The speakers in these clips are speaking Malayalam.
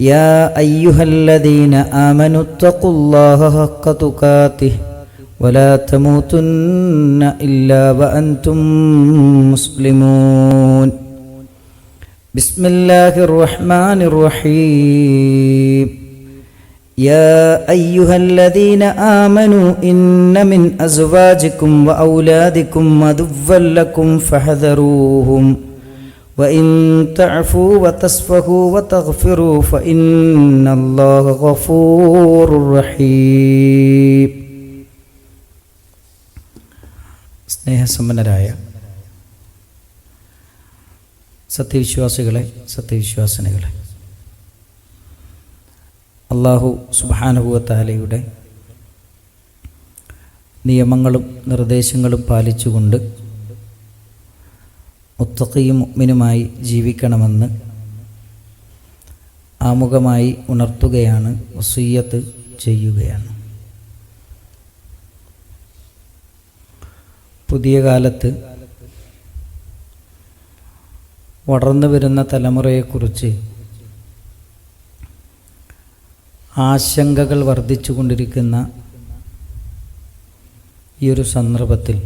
يا أيها الذين آمنوا اتقوا الله حق تقاته ولا تموتن إلا وأنتم مسلمون بسم الله الرحمن الرحيم يا أيها الذين آمنوا إن من أزواجكم وأولادكم عدوا لكم فاحذروهم وإن تعفوا وتصفحوا وتغفروا فإن الله غفور رحيم സ്നേഹസമ്പന്നരായ സത്യവിശ്വാസികളെ സത്യവിശ്വാസിനികളെ അള്ളാഹു സുബാനുഭവത്താലയുടെ നിയമങ്ങളും നിർദ്ദേശങ്ങളും പാലിച്ചുകൊണ്ട് മുത്തഖയും മുഗ്മിനുമായി ജീവിക്കണമെന്ന് ആമുഖമായി ഉണർത്തുകയാണ് വസീയത്ത് ചെയ്യുകയാണ്. പുതിയ കാലത്ത് വളർന്നു വരുന്ന തലമുറയെക്കുറിച്ച് ആശങ്കകൾ വർദ്ധിച്ചുകൊണ്ടിരിക്കുന്ന ഈ ഒരു സന്ദർഭത്തിൽ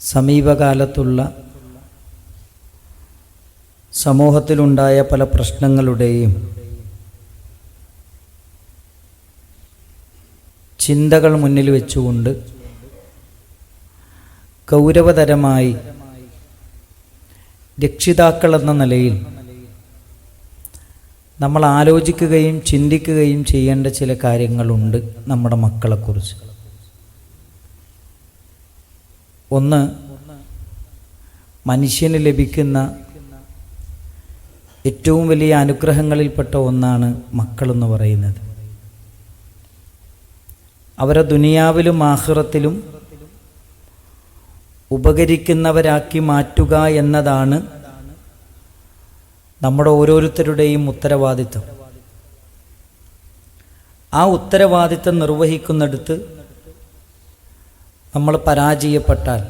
സമീപകാലത്തുള്ള സമൂഹത്തിലുണ്ടായ പല പ്രശ്നങ്ങളുടെയും ചിന്തകൾ മുന്നിൽ വെച്ചുകൊണ്ട് കൗരവതരമായി രക്ഷിതാക്കൾ എന്ന നിലയിൽ നമ്മൾ ആലോചിക്കുകയും ചിന്തിക്കുകയും ചെയ്യേണ്ട ചില കാര്യങ്ങളുണ്ട് നമ്മുടെ മക്കളെക്കുറിച്ച്. ഒന്ന് മനുഷ്യന് ലഭിക്കുന്ന ഏറ്റവും വലിയ അനുഗ്രഹങ്ങളിൽപ്പെട്ട ഒന്നാണ് മക്കളെന്ന് പറയുന്നത്. അവരെ ദുനിയാവിലും ആഹ്റത്തിലും ഉപകരിക്കുന്നവരാക്കി മാറ്റുക എന്നതാണ് നമ്മുടെ ഓരോരുത്തരുടെയും ഉത്തരവാദിത്വം. ആ ഉത്തരവാദിത്വം നിർവഹിക്കുന്നിടത്ത് നമ്മൾ പരാജയപ്പെട്ടാൽ.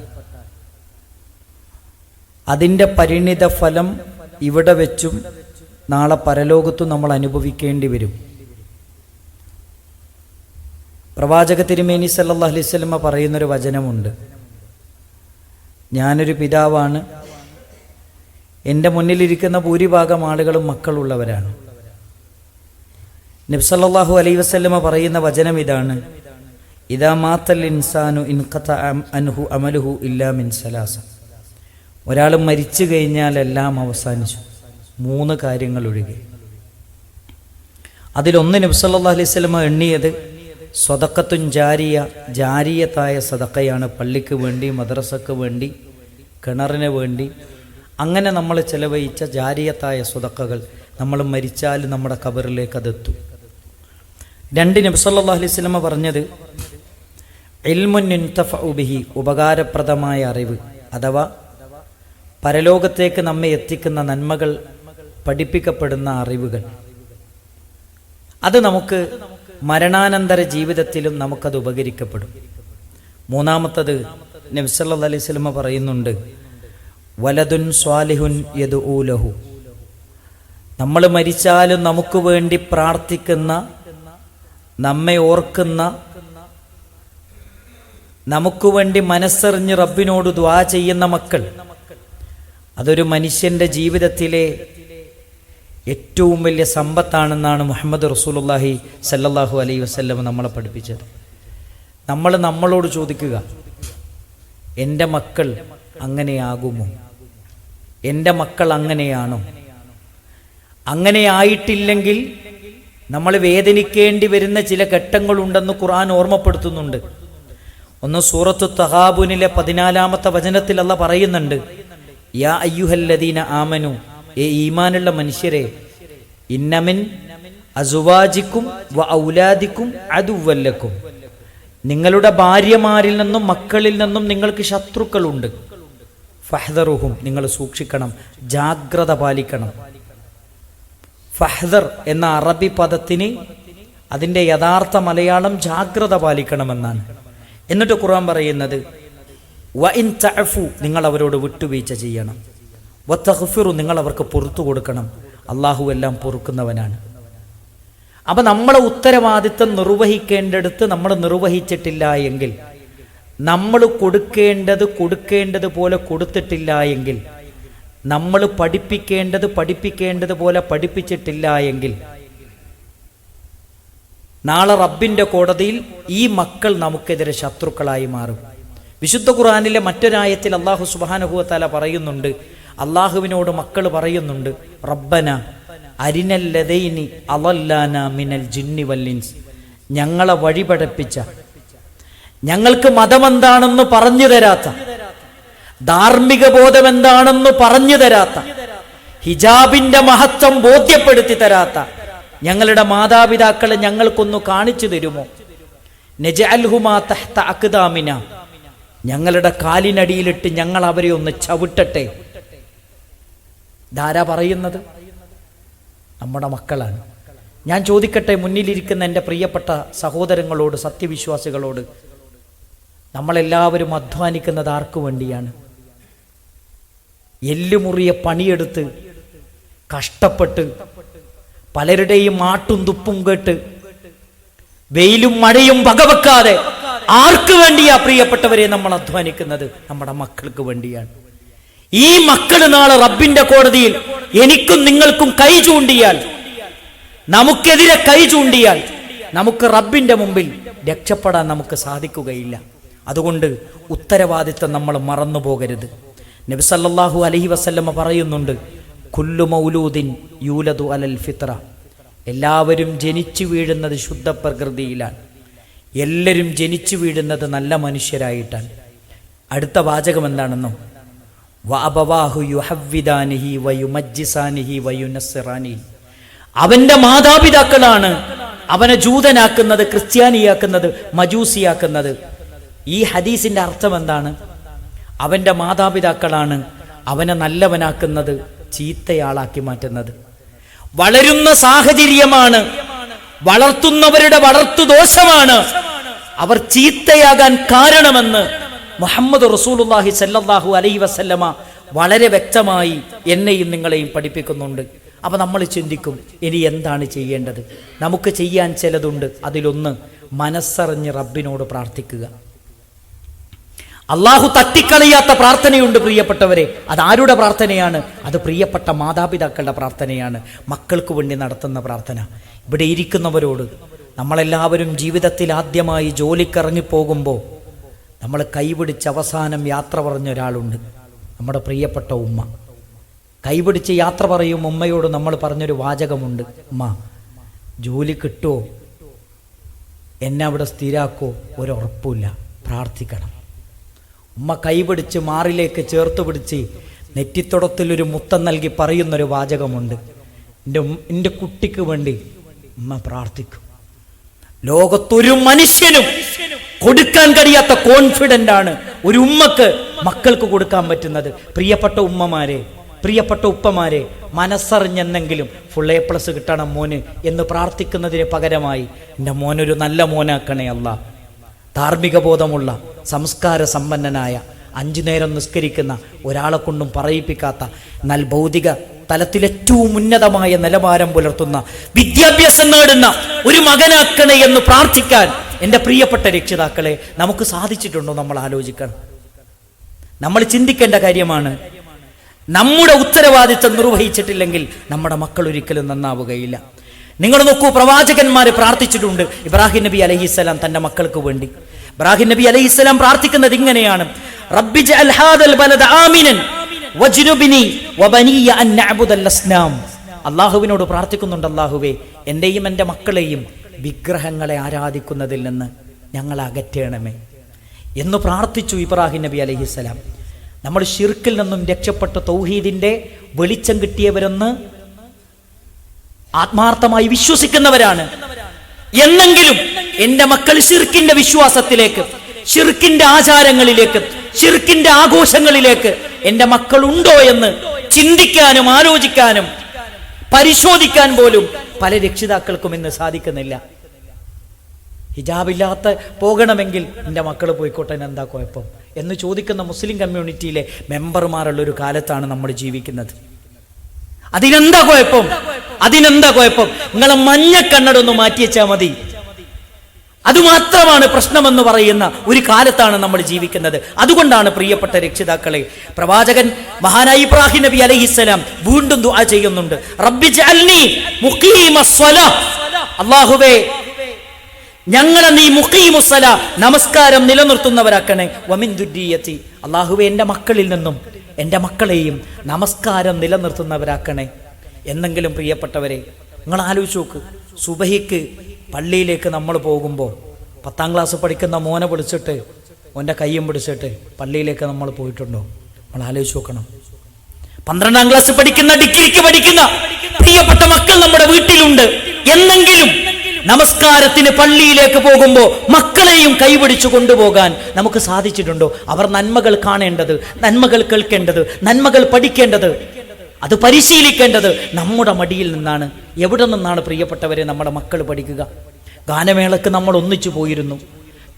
അതിന്റെ പരിണിത ഫലം ഇവിടെ വെച്ചും നാളെ പരലോകത്തും നമ്മൾ അനുഭവിക്കേണ്ടി വരും. പ്രവാചക തിരുമേനി സല്ലാ അലൈവല്ലമ്മ പറയുന്നൊരു വചനമുണ്ട്. ഞാനൊരു പിതാവാണ്. എന്റെ മുന്നിലിരിക്കുന്ന ഭൂരിഭാഗം ആളുകളും മക്കളുള്ളവരാണ്. നബ്സല്ലാഹു അലൈ വസ്ല്ലമ പറയുന്ന വചനം ഇതാണ്. ഇതാ മാത്തൽ ഇൻസാനു ഇൻകത്ത അൻഹു അമലുഹു ഇല്ലാ മിൻ ഒരാൾ മരിച്ചു കഴിഞ്ഞാൽ എല്ലാം അവസാനിച്ചു. മൂന്ന് കാര്യങ്ങൾ ഒഴികെ. അതിലൊന്ന് നബ്സല്ലാ അലൈഹി സ്വലമ എണ്ണിയത് സ്വതക്കത്തും ജാരിയ ജാരിയത്തായ സതക്കയാണ് പള്ളിക്ക് വേണ്ടി മദ്രസക്ക് വേണ്ടി കിണറിന് വേണ്ടി. അങ്ങനെ നമ്മൾ ചെലവഴിച്ച ജാരിയത്തായ സ്വതക്കകൾ നമ്മൾ മരിച്ചാൽ നമ്മുടെ കബറിലേക്ക് അതെത്തും. രണ്ട് നബ്സല്ലാ അലൈഹി സ്വലമ പറഞ്ഞത് ഇൽമുൻതഫഉബിഹി ഉപകാരപ്രദമായ അറിവ് അഥവാ പരലോകത്തേക്ക് നമ്മെ എത്തിക്കുന്ന നന്മകൾ പഠിപ്പിക്കപ്പെടുന്ന അറിവുകൾ. അത് നമുക്ക് മരണാനന്തര ജീവിതത്തിലും നമുക്കത് ഉപകരിക്കപ്പെടും. മൂന്നാമത്തത് നബ്സല്ലാ അലൈഹി സ്വലമ പറയുന്നുണ്ട് വലതുൻ സ്വാലിഹുൻ യദു ഊലഹു നമ്മൾ മരിച്ചാലും നമുക്ക് വേണ്ടി പ്രാർത്ഥിക്കുന്ന നമ്മെ ഓർക്കുന്ന നമുക്ക് വേണ്ടി മനസ്സറിഞ്ഞ് റബ്ബിനോട് ദ്വാ ചെയ്യുന്ന മക്കൾ. അതൊരു മനുഷ്യന്റെ ജീവിതത്തിലെ ഏറ്റവും വലിയ സമ്പത്താണെന്നാണ് മുഹമ്മദ് റസൂലുല്ലാഹി സല്ലാഹു അലൈ വസല്ലം നമ്മളെ പഠിപ്പിച്ചത്. നമ്മൾ നമ്മളോട് ചോദിക്കുക എന്റെ മക്കൾ അങ്ങനെയാകുമോ? എന്റെ മക്കൾ അങ്ങനെയാണോ? അങ്ങനെയായിട്ടില്ലെങ്കിൽ നമ്മൾ വേദനിക്കേണ്ടി വരുന്ന ചില ഘട്ടങ്ങളുണ്ടെന്ന് ഖുർആൻ ഓർമ്മപ്പെടുത്തുന്നുണ്ട്. ഒന്ന് സൂറത്തു തഹാബുനിലെ പതിനാലാമത്തെ വചനത്തിൽ അല്ല പറയുന്നുണ്ട് യാ അയ്യുഹല്ലദീന ആമനു ഏ ഈമാനുള്ള മനുഷ്യരെ ഇന്നമിൻ അസുവാജിക്കും വ ഔലാദിക്കും അതുവല്ലക്കും നിങ്ങളുടെ ഭാര്യമാരിൽ നിന്നും മക്കളിൽ നിന്നും നിങ്ങൾക്ക് ശത്രുക്കളുണ്ട്. ഫഹദറുഹും നിങ്ങൾ സൂക്ഷിക്കണം ജാഗ്രത പാലിക്കണം. ഫഹദർ എന്ന അറബി പദത്തിന് അതിന്റെ യഥാർത്ഥ മലയാളം ജാഗ്രത പാലിക്കണമെന്നാണ്. എന്നിട്ട് ഖുർആൻ പറയുന്നത് വ ഇൻ തഅഫു നിങ്ങൾ അവരോട് വിട്ടുവീഴ്ച ചെയ്യണം. വ തഗ്ഫിറു നിങ്ങൾ അവർക്ക് പുറത്തു കൊടുക്കണം. അള്ളാഹു എല്ലാം പൊറുക്കുന്നവനാണ്. അപ്പം നമ്മളെ ഉത്തരവാദിത്തം നിർവഹിക്കേണ്ടടുത്ത് നമ്മൾ നിർവഹിച്ചിട്ടില്ല എങ്കിൽ നമ്മൾ കൊടുക്കേണ്ടത് കൊടുക്കേണ്ടത് പോലെ കൊടുത്തിട്ടില്ല എങ്കിൽ നമ്മൾ പഠിപ്പിക്കേണ്ടത് പഠിപ്പിക്കേണ്ടത് പോലെ പഠിപ്പിച്ചിട്ടില്ല എങ്കിൽ നാളെ റബ്ബിന്റെ കോടതിയിൽ ഈ മക്കൾ നമുക്കെതിരെ ശത്രുക്കളായി മാറും. വിശുദ്ധ ഖുറാനിലെ മറ്റൊരായത്തിൽ അള്ളാഹു സുബാനുഭവത്താല പറയുന്നുണ്ട് അള്ളാഹുവിനോട് മക്കൾ പറയുന്നുണ്ട് റബ്ബന അരിനല്ലതൈനി അവല്ലാന മിനൽ ജിന്നി വല്ലിൻസ് ഞങ്ങളെ വഴിപടപ്പിച്ച ഞങ്ങൾക്ക് മതമെന്താണെന്ന് പറഞ്ഞു തരാത്ത ധാർമ്മിക ബോധം എന്താണെന്ന് പറഞ്ഞു തരാത്ത ഹിജാബിന്റെ മഹത്വം ബോധ്യപ്പെടുത്തി തരാത്ത ഞങ്ങളുടെ മാതാപിതാക്കളെ ഞങ്ങൾക്കൊന്ന് കാണിച്ചു തരുമോ? നെജഅൽഹുമാ തഹ്ത ഞങ്ങളുടെ കാലിനടിയിലിട്ട് ഞങ്ങൾ അവരെ ഒന്ന് ചവിട്ടട്ടെ. ധാരാ പറയുന്നത്? നമ്മുടെ മക്കളാണ്. ഞാൻ ചോദിക്കട്ടെ മുന്നിലിരിക്കുന്ന എന്റെ പ്രിയപ്പെട്ട സഹോദരങ്ങളോട് സത്യവിശ്വാസികളോട്. നമ്മളെല്ലാവരും അധ്വാനിക്കുന്നത് ആർക്കു വേണ്ടിയാണ്? എല്ലുമുറിയ പണിയെടുത്ത് കഷ്ടപ്പെട്ട് പലരുടെയും ആട്ടും തുപ്പും കേട്ട് വെയിലും മഴയും പകവെക്കാതെ ആർക്ക് വേണ്ടിയാ പ്രിയപ്പെട്ടവരെ നമ്മൾ അധ്വാനിക്കുന്നത്? നമ്മുടെ മക്കൾക്ക് വേണ്ടിയാണ്. ഈ മക്കൾ നാളെ റബ്ബിന്റെ കോടതിയിൽ എനിക്കും നിങ്ങൾക്കും കൈ ചൂണ്ടിയാൽ നമുക്കെതിരെ കൈ ചൂണ്ടിയാൽ നമുക്ക് റബ്ബിന്റെ മുമ്പിൽ രക്ഷപ്പെടാൻ നമുക്ക് സാധിക്കുകയില്ല. അതുകൊണ്ട് ഉത്തരവാദിത്തം നമ്മൾ മറന്നു പോകരുത് നബിസല്ലാഹു അലഹി വസല്ലമ്മ വസല്ലമ പറയുന്നുണ്ട് കുല്ലു മൗലൂദിൻ യൂലദു അലൽ ഫിത്ര. എല്ലാവരും ജനിച്ചു വീഴുന്നത് ശുദ്ധ പ്രകൃതിയിലാണ്. എല്ലാവരും ജനിച്ചു വീഴുന്നത് നല്ല മനുഷ്യരായിട്ടാണ്. അടുത്ത വാചകം എന്താണെന്നോ? അവന്റെ മാതാപിതാക്കളാണ് അവനെ ജൂതനാക്കുന്നത് ക്രിസ്ത്യാനിയാക്കുന്നത് മജൂസിയാക്കുന്നത്. ഈ ഹദീസിന്റെ അർത്ഥം എന്താണ്? അവന്റെ മാതാപിതാക്കളാണ് അവനെ നല്ലവനാക്കുന്നത് ചീത്തയാളാക്കി മാറ്റുന്നത്. വളരുന്ന സാഹചര്യമാണ് വളർത്തുന്നവരുടെ വളർത്തു ദോഷമാണ് അവർ ചീത്തയാകാൻ കാരണമെന്ന് മുഹമ്മദ് റസൂലുള്ളാഹി സല്ലാഹു അലൈ വസല്ലമ വളരെ വ്യക്തമായി എന്നെയും നിങ്ങളെയും പഠിപ്പിക്കുന്നുണ്ട്. അപ്പൊ നമ്മൾ ചിന്തിക്കും ഇനി എന്താണ് ചെയ്യേണ്ടത്? നമുക്ക് ചെയ്യാൻ ചിലതുണ്ട്. അതിലൊന്ന് മനസ്സറിഞ്ഞ് റബ്ബിനോട് പ്രാർത്ഥിക്കുക. അള്ളാഹു തട്ടിക്കളയാത്ത പ്രാർത്ഥനയുണ്ട് പ്രിയപ്പെട്ടവരെ. അത് ആരുടെ പ്രാർത്ഥനയാണ്? അത് പ്രിയപ്പെട്ട മാതാപിതാക്കളുടെ പ്രാർത്ഥനയാണ്. മക്കൾക്ക് വേണ്ടി നടത്തുന്ന പ്രാർത്ഥന. ഇവിടെ ഇരിക്കുന്നവരോട് നമ്മളെല്ലാവരും ജീവിതത്തിൽ ആദ്യമായി ജോലിക്കിറങ്ങി പോകുമ്പോൾ നമ്മൾ കൈപിടിച്ച് അവസാനം യാത്ര പറഞ്ഞ ഒരാളുണ്ട്. നമ്മുടെ പ്രിയപ്പെട്ട ഉമ്മ. കൈപിടിച്ച് യാത്ര പറയും ഉമ്മയോട് നമ്മൾ പറഞ്ഞൊരു വാചകമുണ്ട്. ഉമ്മ ജോലി കിട്ടുമോ എന്നെ അവിടെ സ്ഥിരാക്കോ? ഒരു ഉറപ്പില്ല പ്രാർത്ഥിക്കണം. ഉമ്മ കൈപിടിച്ച് മാറിലേക്ക് ചേർത്ത് പിടിച്ച് നെറ്റിത്തുടത്തിൽ ഒരു മുത്തം നൽകി പറയുന്നൊരു വാചകമുണ്ട്. എന്റെ എന്റെ കുട്ടിക്ക് വേണ്ടി ഉമ്മ പ്രാർത്ഥിക്കും. ലോകത്തൊരു മനുഷ്യനും കൊടുക്കാൻ കഴിയാത്ത കോൺഫിഡന്റ് ആണ് ഒരു ഉമ്മക്ക് മക്കൾക്ക് കൊടുക്കാൻ പറ്റുന്നത്. പ്രിയപ്പെട്ട ഉമ്മമാരെ പ്രിയപ്പെട്ട ഉപ്പമാരെ മനസ്സറിഞ്ഞെന്നെങ്കിലും ഫുൾ എ പ്ലസ് കിട്ടണം മോന് എന്ന് പ്രാർത്ഥിക്കുന്നതിന് പകരമായി എന്റെ മോനൊരു നല്ല മോനാക്കണേ അല്ല ധാർമ്മിക ബോധമുള്ള സംസ്കാര സമ്പന്നനായ അഞ്ചു നേരം നിസ്കരിക്കുന്ന ഒരാളെ കൊണ്ടും പറയിപ്പിക്കാത്ത എന്നാൽ ഭൗതിക തലത്തിലേറ്റവും ഉന്നതമായ നിലവാരം പുലർത്തുന്ന വിദ്യാഭ്യാസം നേടുന്ന ഒരു മകനാക്കണേ എന്ന് പ്രാർത്ഥിക്കാൻ എന്റെ പ്രിയപ്പെട്ട രക്ഷിതാക്കളെ നമുക്ക് സാധിച്ചിട്ടുണ്ടോ നമ്മൾ ആലോചിക്കണം. നമ്മൾ ചിന്തിക്കേണ്ട കാര്യമാണ്. നമ്മുടെ ഉത്തരവാദിത്തം നിർവഹിച്ചിട്ടില്ലെങ്കിൽ നമ്മുടെ മക്കൾ ഒരിക്കലും നന്നാവുകയില്ല. നിങ്ങൾ നോക്കൂ പ്രവാചകന്മാർ പ്രാർത്ഥിച്ചിട്ടുണ്ട്. ഇബ്രാഹിം നബി അലഹിസ്സലാം തന്റെ മക്കൾക്ക് വേണ്ടി. ഇബ്രാഹിം നബി അലഹിസ്സലാം പ്രാർത്ഥിക്കുന്നത് ഇങ്ങനെയാണ്. അള്ളാഹുവിനോട് പ്രാർത്ഥിക്കുന്നുണ്ട് അള്ളാഹുവേ എന്റെയും എന്റെ മക്കളെയും വിഗ്രഹങ്ങളെ ആരാധിക്കുന്നതിൽ നിന്ന് ഞങ്ങൾ അകറ്റണമേ. എന്ന് പ്രാർത്ഥിച്ചു ഇബ്രാഹിം നബി അലഹിസ്സലാം നമ്മൾ ഷിർക്കിൽ നിന്നും രക്ഷപ്പെട്ട തൗഹീദിന്റെ വെളിച്ചം കിട്ടിയവരെന്ന് ആത്മാർത്ഥമായി വിശ്വസിക്കുന്നവരാണ്. എന്നെങ്കിലും എന്റെ മക്കൾ ഷിർക്കിന്റെ വിശ്വാസത്തിലേക്ക് ഷിർക്കിന്റെ ആചാരങ്ങളിലേക്ക് ഷിർക്കിന്റെ ആഘോഷങ്ങളിലേക്ക് എന്റെ മക്കൾ ഉണ്ടോ എന്ന് ചിന്തിക്കാനും ആലോചിക്കാനും പരിശോധിക്കാൻ പോലും പല രക്ഷിതാക്കൾക്കും ഇന്ന് സാധിക്കുന്നില്ല. ഹിജാബില്ലാത്ത പോകണമെങ്കിൽ എന്റെ മക്കൾ പോയിക്കോട്ടെ എന്താ കുഴപ്പം? എന്ന് ചോദിക്കുന്ന മുസ്ലിം കമ്മ്യൂണിറ്റിയിലെ മെമ്പർമാരുള്ള ഒരു കാലത്താണ് നമ്മൾ ജീവിക്കുന്നത്. അതിനെന്താ കുഴപ്പം? അതിനെന്താ കുഴപ്പം? നിങ്ങളെ മഞ്ഞ കണ്ണടൊന്ന് വെച്ചാൽ മതി. അതുമാത്രമാണ് പ്രശ്നമെന്ന് പറയുന്ന ഒരു കാലത്താണ് നമ്മൾ ജീവിക്കുന്നത്. അതുകൊണ്ടാണ് പ്രിയപ്പെട്ട രക്ഷിതാക്കളെ പ്രവാചകൻ മഹാനായി ഇബ്രാഹിം നബി അലഹിസ്സലാം വീണ്ടും ദുആ ചെയ്യുന്നുണ്ട്. റബ്ബി അല്ലാഹുവേ ഞങ്ങളെ നീ മുഖീമുസല നമസ്കാരം നിലനിർത്തുന്നവരാക്കണേ. വമിൻ ദുരീയത്തി അള്ളാഹുവെ എന്റെ മക്കളിൽ നിന്നും എന്റെ മക്കളെയും നമസ്കാരം നിലനിർത്തുന്നവരാക്കണേ. എന്നെങ്കിലും പ്രിയപ്പെട്ടവരെ നിങ്ങൾ ആലോചിച്ച് നോക്ക് സുബഹിക്ക് പള്ളിയിലേക്ക് നമ്മൾ പോകുമ്പോൾ പത്താം ക്ലാസ് പഠിക്കുന്ന മോനെ പിടിച്ചിട്ട് ഓന്റെ കയ്യും പിടിച്ചിട്ട് പള്ളിയിലേക്ക് നമ്മൾ പോയിട്ടുണ്ടോ? നമ്മൾ ആലോചിച്ച് നോക്കണം പന്ത്രണ്ടാം ക്ലാസ് പഠിക്കുന്ന ഡിഗ്രിക്ക് പഠിക്കുന്ന പ്രിയപ്പെട്ട മക്കൾ നമ്മുടെ വീട്ടിലുണ്ട്. എന്നെങ്കിലും നമസ്കാരത്തിന് പള്ളിയിലേക്ക് പോകുമ്പോൾ മക്കളെയും കൈപിടിച്ചു കൊണ്ടുപോകാൻ നമുക്ക് സാധിച്ചിട്ടുണ്ടോ? അവർ നന്മകൾ കാണേണ്ടത് നന്മകൾ കേൾക്കേണ്ടത് നന്മകൾ പഠിക്കേണ്ടത് അത് പരിശീലിക്കേണ്ടത് നമ്മുടെ മടിയിൽ നിന്നാണ്. എവിടെ നിന്നാണ് പ്രിയപ്പെട്ടവരെ നമ്മുടെ മക്കൾ പഠിക്കുക? ഗാനമേളക്ക് നമ്മൾ ഒന്നിച്ചു പോയിരുന്നു.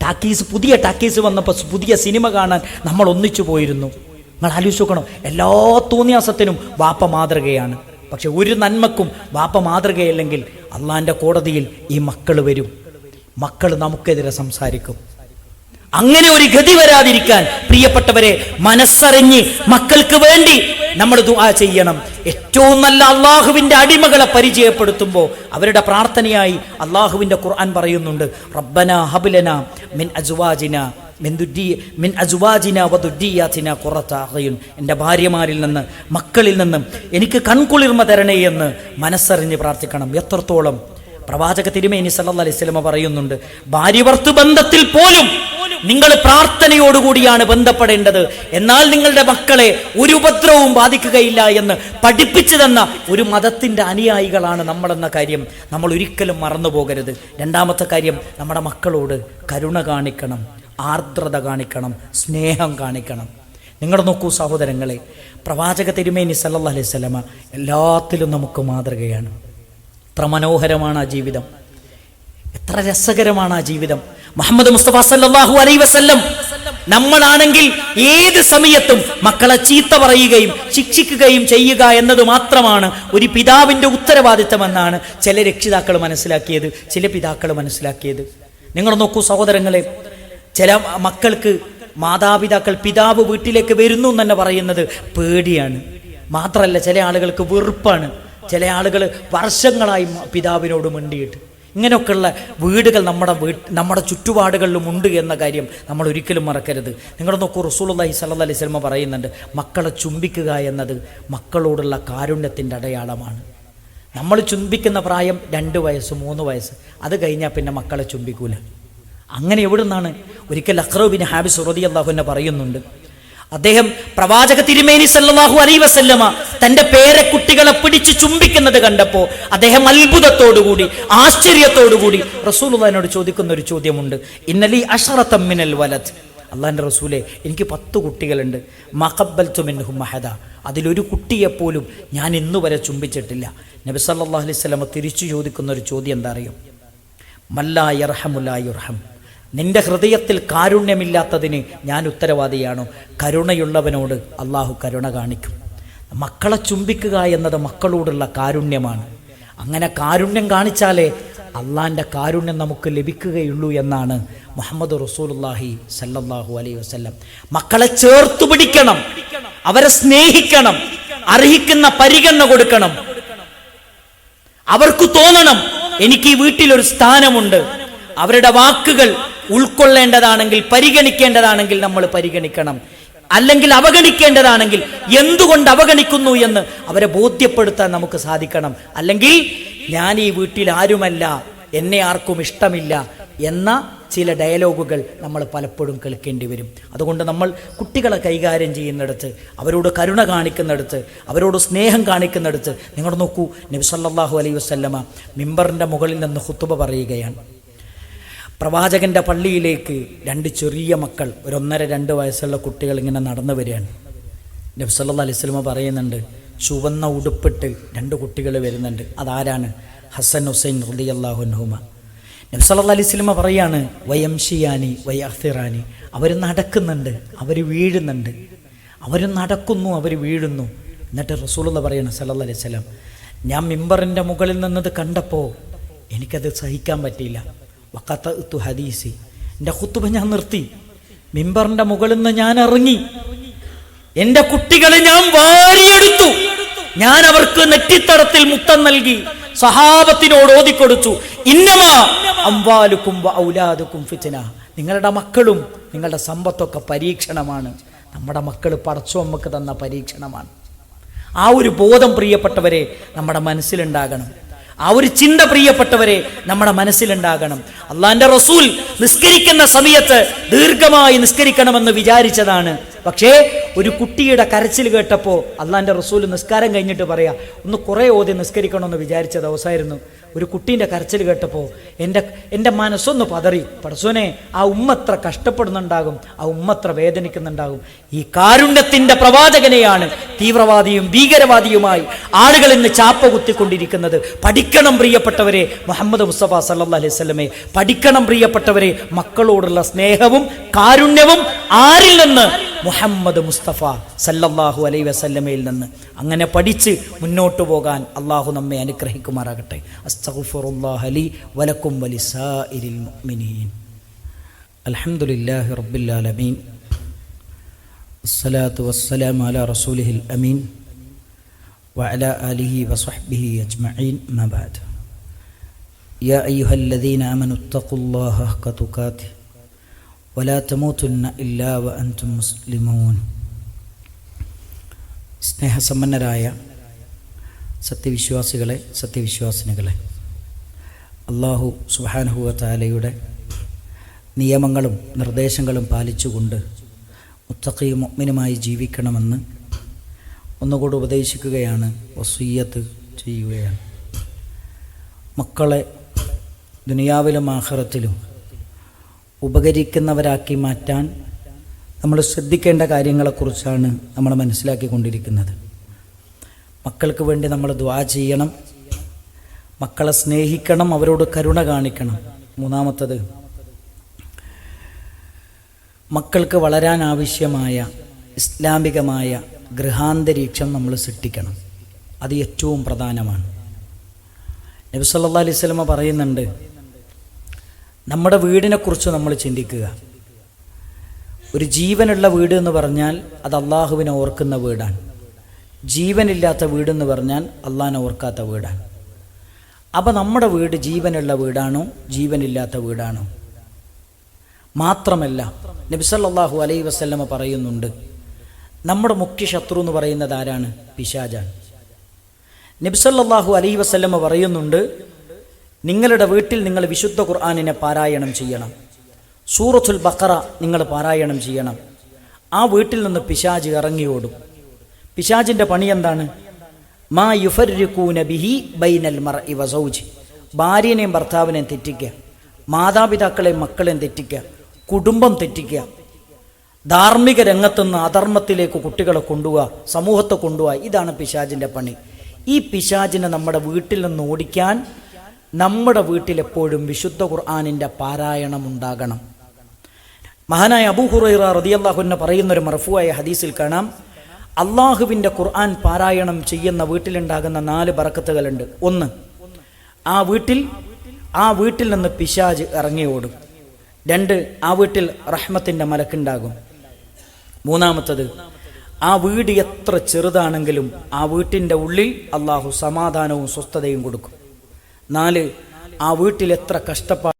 ടാക്കീസ് പുതിയ ടാക്കീസ് വന്നപ്പോൾ പുതിയ സിനിമ കാണാൻ നമ്മൾ ഒന്നിച്ചു പോയിരുന്നു. നിങ്ങൾ ആലോചിച്ച് നോക്കണം എല്ലാ തോന്നിയാസത്തിനും വാപ്പ മാതൃകയാണ്. പക്ഷെ ഒരു നന്മക്കും വാപ്പ മാതൃകയല്ലെങ്കിൽ അള്ളാന്റെ കോടതിയിൽ ഈ മക്കൾ വരും. മക്കൾ നമുക്കെതിരെ സംസാരിക്കും. അങ്ങനെ ഒരു ഗതി വരാതിരിക്കാൻ പ്രിയപ്പെട്ടവരെ മനസ്സറിഞ്ഞ് മക്കൾക്ക് വേണ്ടി നമ്മൾ ദുആ ചെയ്യണം. ഏറ്റവും നല്ല അള്ളാഹുവിന്റെ അടിമകളെ പരിചയപ്പെടുത്തുമ്പോൾ അവരുടെ പ്രാർത്ഥനയായി അള്ളാഹുവിന്റെ ഖുർആൻ പറയുന്നുണ്ട് റബ്ബന ഹബുലന മിൻ അജുവാജിന മിൻ അജുവാജിന വദുര്രിയാത്തിന ഖുറത അഗയുൻ എന്റെ ഭാര്യമാരിൽ നിന്ന് മക്കളിൽ നിന്നും എനിക്ക് കൺകുളിർമ തരണേ എന്ന് മനസ്സറിഞ്ഞ് പ്രാർത്ഥിക്കണം. എത്രത്തോളം? പ്രവാചക തിരുമേനി സല്ലാ അലൈഹി വസല്ലമ പറയുന്നുണ്ട് ഭാര്യവർത്ത് ബന്ധത്തിൽ പോലും നിങ്ങൾ പ്രാർത്ഥനയോടുകൂടിയാണ് ബന്ധപ്പെടേണ്ടത്. എന്നാൽ നിങ്ങളുടെ മക്കളെ ഒരു ഉപദ്രവവും ബാധിക്കുകയില്ല എന്ന് പഠിപ്പിച്ചു തന്ന ഒരു മതത്തിന്റെ അനുയായികളാണ് നമ്മളെന്ന കാര്യം നമ്മൾ ഒരിക്കലും മറന്നു പോകരുത് രണ്ടാമത്തെ കാര്യം നമ്മുടെ മക്കളോട് കരുണ കാണിക്കണം. ആർദ്രത കാണിക്കണം സ്നേഹം കാണിക്കണം. നിങ്ങൾ നോക്കൂ സഹോദരങ്ങളെ പ്രവാചക തിരുമേനി സല്ലാ അലൈഹി സ്വലമ എല്ലാത്തിലും നമുക്ക് മാതൃകയാണ്. എത്ര മനോഹരമാണ് ആ ജീവിതം. എത്ര രസകരമാണ് ആ ജീവിതം. മുഹമ്മദ് മുസ്തഫ സല്ലാഹു അലൈ വസ്ല്ലം നമ്മളാണെങ്കിൽ ഏത് സമയത്തും മക്കളെ ചീത്ത പറയുകയും ശിക്ഷിക്കുകയും ചെയ്യുക എന്നത് മാത്രമാണ് ഒരു പിതാവിന്റെ ഉത്തരവാദിത്തമെന്നാണ് ചില രക്ഷിതാക്കൾ മനസ്സിലാക്കിയത് ചില പിതാക്കൾ മനസ്സിലാക്കിയത്. നിങ്ങൾ നോക്കൂ സഹോദരങ്ങളെ ചില മക്കൾക്ക് മാതാപിതാക്കൾ പിതാവ് വീട്ടിലേക്ക് വരുന്നു എന്നെ പറയുന്നത് പേടിയാണ്. മാത്രമല്ല ചില ആളുകൾക്ക് വെറുപ്പാണ്. ചില ആളുകൾ വർഷങ്ങളായി പിതാവിനോട് മിണ്ടിയിട്ട്. ഇങ്ങനെയൊക്കെയുള്ള വീടുകൾ നമ്മുടെ വീട്ട് നമ്മുടെ ചുറ്റുപാടുകളിലും ഉണ്ട് എന്ന കാര്യം നമ്മൾ ഒരിക്കലും മറക്കരുത്. നിങ്ങൾ നോക്കൂ റസൂലുള്ളാഹി സ്വല്ലല്ലാഹി അലൈഹി സ്വലമ പറയുന്നുണ്ട് മക്കളെ ചുംബിക്കുക എന്നത് മക്കളോടുള്ള കാരുണ്യത്തിന്റെ അടയാളമാണ്. നമ്മൾ ചുംബിക്കുന്ന പ്രായം രണ്ട് വയസ്സ് മൂന്ന് വയസ്സ്. അത് കഴിഞ്ഞാൽ പിന്നെ മക്കളെ ചുംബിക്കൂല. അങ്ങനെ എവിടെ നിന്നാണ് ഒരിക്കൽ അഖ്റബിൻ ഹാബിസ് റതി അള്ളാഹുന്നെ പറയുന്നുണ്ട്. അദ്ദേഹം പ്രവാചക തിരുമേനി സല്ലാഹു അലൈ വസല്ലമ തന്റെ പേരക്കുട്ടികളെ പിടിച്ച് ചുംബിക്കുന്നത് കണ്ടപ്പോൾ അദ്ദേഹം അത്ഭുതത്തോടുകൂടി ആശ്ചര്യത്തോടുകൂടി റസൂലുള്ളാഹിനോട് ചോദിക്കുന്ന ഒരു ചോദ്യമുണ്ട്. ഇന്നലി അഷറത്തമ്മിനൽ വലത് അള്ളാഹിന്റെ റസൂലെ എനിക്ക് പത്ത് കുട്ടികളുണ്ട്. മഹബൽ തുമിൻഹു മഹദ അതിലൊരു കുട്ടിയെപ്പോലും ഞാൻ ഇന്നു വരെ ചുംബിച്ചിട്ടില്ല. നബി സല്ലല്ലാഹു അലൈഹി തിരിച്ചു ചോദിക്കുന്ന ഒരു ചോദ്യം എന്താ അറിയോ? മല്ലായർഹമുല്ലായുർഹം നിന്റെ ഹൃദയത്തിൽ കാരുണ്യമില്ലാത്തതിന് ഞാൻ ഉത്തരവാദിയാണോ. കരുണയുള്ളവനോട് അള്ളാഹു കരുണ കാണിക്കും. മക്കളെ ചുംബിക്കുക എന്നത് മക്കളോടുള്ള കാരുണ്യമാണ്. അങ്ങനെ കാരുണ്യം കാണിച്ചാലേ അള്ളാന്റെ കാരുണ്യം നമുക്ക് ലഭിക്കുകയുള്ളൂ എന്നാണ് മുഹമ്മദ് റസൂലുള്ളാഹി സല്ലാഹു അലൈ വസല്ലം. മക്കളെ ചേർത്തു പിടിക്കണം. അവരെ സ്നേഹിക്കണം. അർഹിക്കുന്ന പരിഗണന കൊടുക്കണം. അവർക്ക് തോന്നണം എനിക്ക് ഈ വീട്ടിൽ ഒരു സ്ഥാനമുണ്ട്. അവരുടെ വാക്കുകൾ ഉൾക്കൊള്ളേണ്ടതാണെങ്കിൽ പരിഗണിക്കേണ്ടതാണെങ്കിൽ നമ്മൾ പരിഗണിക്കണം. അല്ലെങ്കിൽ അവഗണിക്കേണ്ടതാണെങ്കിൽ എന്തുകൊണ്ട് അവഗണിക്കുന്നു എന്ന് അവരെ ബോധ്യപ്പെടുത്താൻ നമുക്ക് സാധിക്കണം. അല്ലെങ്കിൽ ഞാൻ ഈ വീട്ടിൽ ആരുമല്ല എന്നെ ആർക്കും ഇഷ്ടമില്ല എന്ന ചില ഡയലോഗുകൾ നമ്മൾ പലപ്പോഴും കേൾക്കേണ്ടി വരും. അതുകൊണ്ട് നമ്മൾ കുട്ടികളെ കൈകാര്യം ചെയ്യുന്നിടത്ത് അവരോട് കരുണ കാണിക്കുന്നിടത്ത് അവരോട് സ്നേഹം കാണിക്കുന്നിടത്ത് നിങ്ങൾ നോക്കൂ നബി അലൈ വസല്ലമ മിമ്പറിന്റെ മുകളിൽ നിന്ന് ഹുത്തുബ പറയുകയാണ്. പ്രവാചകന്റെ പള്ളിയിലേക്ക് രണ്ട് ചെറിയ മക്കൾ ഒരു ഒന്നര രണ്ട് വയസ്സുള്ള കുട്ടികൾ ഇങ്ങനെ നടന്നു വരികയാണ്. നബ്സല്ലാ അലിസ്ലമ പറയുന്നുണ്ട് ചുവന്ന ഉടുപ്പിട്ട് രണ്ട് കുട്ടികൾ വരുന്നുണ്ട്. അതാരാണ്? ഹസൻ ഹുസൈൻ റളിയല്ലാഹു അൻഹുമ. നബി സല്ലല്ലാഹു അലൈഹി വസല്ലമ പറയാണ് വയംഷിയാനി വയഅ്തിറാനി അവർ നടക്കുന്നുണ്ട് അവർ വീഴുന്നുണ്ട്. അവർ നടക്കുന്നു അവർ വീഴുന്നു. എന്നിട്ട് റസൂലുള്ള പറയണം സല്ലല്ലാഹു അലൈഹി സ്വലം ഞാൻ മിമ്പറിന്റെ മുകളിൽ നിന്നത് കണ്ടപ്പോൾ എനിക്കത് സഹിക്കാൻ പറ്റിയില്ല. വക്കത്തു ഹദീസി. എന്റെ കുത്തുബ ഞാൻ നിർത്തി. മിമ്പറിന്റെ മുകളിൽ നിന്ന് ഞാൻ ഇറങ്ങി. എന്റെ കുട്ടികളെ ഞാൻ വാരിയെടുത്തു. ഞാൻ അവർക്ക് നെറ്റിത്തടത്തിൽ മുത്തം നൽകി. സഹാബത്തിനോട് ഓതിക്കൊടുത്തു. ഇന്നമാ അംവാലുക്കും ഔലാദുക്കും ഫിത്തന നിങ്ങളുടെ മക്കളും നിങ്ങളുടെ സമ്പത്തൊക്കെ പരീക്ഷണമാണ്. നമ്മുടെ മക്കൾ പടച്ചു നമുക്ക് തന്ന പരീക്ഷണമാണ്. ആ ഒരു ബോധം പ്രിയപ്പെട്ടവരെ നമ്മുടെ മനസ്സിലുണ്ടാകണം. ആ ഒരു ചിന്ത പ്രിയപ്പെട്ടവരെ നമ്മുടെ മനസ്സിലുണ്ടാകണം. അള്ളാന്റെ റസൂൽ നിസ്കരിക്കുന്ന സമയത്ത് ദീർഘമായി നിസ്കരിക്കണമെന്ന് വിചാരിച്ചതാണ്. പക്ഷേ ഒരു കുട്ടിയുടെ കരച്ചിൽ കേട്ടപ്പോൾ അള്ളാന്റെ റസൂൽ നിസ്കാരം കഴിഞ്ഞിട്ട് പറയാ ഒന്ന് കുറേ ഓതി നിസ്കരിക്കണമെന്ന് വിചാരിച്ച ദിവസമായിരുന്നു ഒരു കുട്ടീന്റെ കരച്ചിൽ കേട്ടപ്പോൾ എന്റെ എന്റെ മനസ്സൊന്ന് പതറി. പടസോനെ ആ ഉമ്മത്ര കഷ്ടപ്പെടുന്നുണ്ടാകും ആ ഉമ്മത്ര വേദനിക്കുന്നുണ്ടാകും. ഈ കാരുണ്യത്തിന്റെ പ്രവാചകനെയാണ് തീവ്രവാദിയും ഭീകരവാദിയുമായി ആളുകൾ ഇന്ന് ചാപ്പ കുത്തിക്കൊണ്ടിരിക്കുന്നത്. പഠിക്കണം പ്രിയപ്പെട്ടവരെ മുഹമ്മദ് മുസ്തഫ സല്ലാ അലൈഹി സ്വലമെ പഠിക്കണം പ്രിയപ്പെട്ടവരെ മക്കളോടുള്ള സ്നേഹവും കാരുണ്യവും ആരിൽ നിന്ന് മുഹമ്മദ് മുസ്തഫ സല്ലല്ലാഹു അലൈ വസല്ലമയിൽ നിന്ന് അങ്ങനെ പഠിച്ച് മുന്നോട്ട് പോകാൻ അള്ളാഹു നമ്മെ അനുഗ്രഹിക്കുമാറാകട്ടെ അസ്തഗ്ഫിറുല്ലാഹ ലി വലക്കും വലിസാഇരിൽ മുഅ്മിനീൻ അൽഹംദുലില്ലാഹി റബ്ബിൽ ആലമീൻ വസ്സലാത്തു വസ്സലാമു അലാ റസൂലിഹിൽ അമീൻ وعلى آله وصحبه أجمعين ما بعد يا أيها الذين آمنوا اتقوا الله حق تقاته ولا تموتن إلا وأنتم مسلمون സ്നേഹസമ്പന്നരായ സത്യവിശ്വാസികളെ സത്യവിശ്വാസിനികളെ അള്ളാഹു സുഹാനുഹുവ താലയുടെ നിയമങ്ങളും നിർദ്ദേശങ്ങളും പാലിച്ചുകൊണ്ട് മുത്തക്കയും മുഗ്മിനുമായി ജീവിക്കണമെന്ന് ഒന്നുകൂടി ഉപദേശിക്കുകയാണ് വസീയത്ത് ചെയ്യുകയാണ് മക്കളെ ദുനിയാവിലും ആഹ്റത്തിലും ഉപകരിക്കുന്നവരാക്കി മാറ്റാൻ നമ്മൾ ശ്രദ്ധിക്കേണ്ട കാര്യങ്ങളെക്കുറിച്ചാണ് നമ്മൾ മനസ്സിലാക്കിക്കൊണ്ടിരിക്കുന്നത്. മക്കൾക്ക് വേണ്ടി നമ്മൾ ദ്വാ ചെയ്യണം. മക്കളെ സ്നേഹിക്കണം അവരോട് കരുണ കാണിക്കണം. മൂന്നാമത്തത് മക്കൾക്ക് വളരാൻ ആവശ്യമായ ഇസ്ലാമികമായ ഗൃഹാന്തരീക്ഷം നമ്മൾ സൃഷ്ടിക്കണം. അത് ഏറ്റവും പ്രധാനമാണ്. നബി സല്ലാ അലൈഹി സ്വലമ പറയുന്നുണ്ട് നമ്മുടെ വീടിനെക്കുറിച്ച് നമ്മൾ ചിന്തിക്കുക. ഒരു ജീവനുള്ള വീട് എന്ന് പറഞ്ഞാൽ അത് അള്ളാഹുവിനെ ഓർക്കുന്ന വീടാണ്. ജീവനില്ലാത്ത വീടെന്ന് പറഞ്ഞാൽ അള്ളാഹിനെ ഓർക്കാത്ത വീടാണ്. അപ്പോൾ നമ്മുടെ വീട് ജീവനുള്ള വീടാണോ ജീവനില്ലാത്ത വീടാണോ? മാത്രമല്ല നബിസല്ലാഹു അലൈ വസല്ലമ പറയുന്നുണ്ട് നമ്മുടെ മുഖ്യ ശത്രു എന്ന് പറയുന്നത് ആരാണ്? പിശാജാണ്. നബിസല്ലാഹു അലൈ വസല്ലമ പറയുന്നുണ്ട് നിങ്ങളുടെ വീട്ടിൽ നിങ്ങൾ വിശുദ്ധ ഖുർആാനിനെ പാരായണം ചെയ്യണം. സൂറത്തുൽ ബക്കറ നിങ്ങൾ പാരായണം ചെയ്യണം. ആ വീട്ടിൽ നിന്ന് പിശാജ് ഇറങ്ങിയോടും പിശാജിന്റെ പണി എന്താണ്? മാ യുഫരിക്കൂന ബിഹി ബൈനൽ മർ ഇവ സൗജ്. ഭാര്യനെയും ഭർത്താവിനെയും തെറ്റിക്കുക. മാതാപിതാക്കളെയും മക്കളെയും തെറ്റിക്കുക. കുടുംബം തെറ്റിക്കുക. ധാർമ്മിക രംഗത്തുനിന്ന് അധർമ്മത്തിലേക്ക് കുട്ടികളെ കൊണ്ടുപോവുക സമൂഹത്തെ കൊണ്ടുപോവുക ഇതാണ് പിശാജിന്റെ പണി. ഈ പിശാജിനെ നമ്മുടെ വീട്ടിൽ നിന്ന് ഓടിക്കാൻ നമ്മുടെ വീട്ടിലെപ്പോഴും വിശുദ്ധ ഖുർആാനിന്റെ പാരായണം ഉണ്ടാകണം. മഹാനായ അബൂ ഹുറൈറ പറയുന്ന ഒരു മറഫുവായ ഹദീസിൽ കാണാം അള്ളാഹുവിന്റെ ഖുർആൻ പാരായണം ചെയ്യുന്ന വീട്ടിലുണ്ടാകുന്ന നാല് ബറക്കത്തുകളുണ്ട്. ഒന്ന് ആ വീട്ടിൽ ആ വീട്ടിൽ നിന്ന് പിശാജ് ഇറങ്ങി ഓടും. രണ്ട് ആ വീട്ടിൽ റഹ്മത്തിന്റെ മലക്കുണ്ടാകും. മൂന്നാമത്തത് ആ വീട് എത്ര ചെറുതാണെങ്കിലും ആ വീട്ടിന്റെ ഉള്ളിൽ അള്ളാഹു സമാധാനവും സ്വസ്ഥതയും കൊടുക്കും. നാല് ആ വീട്ടിൽ എത്ര കഷ്ടപ്പാട്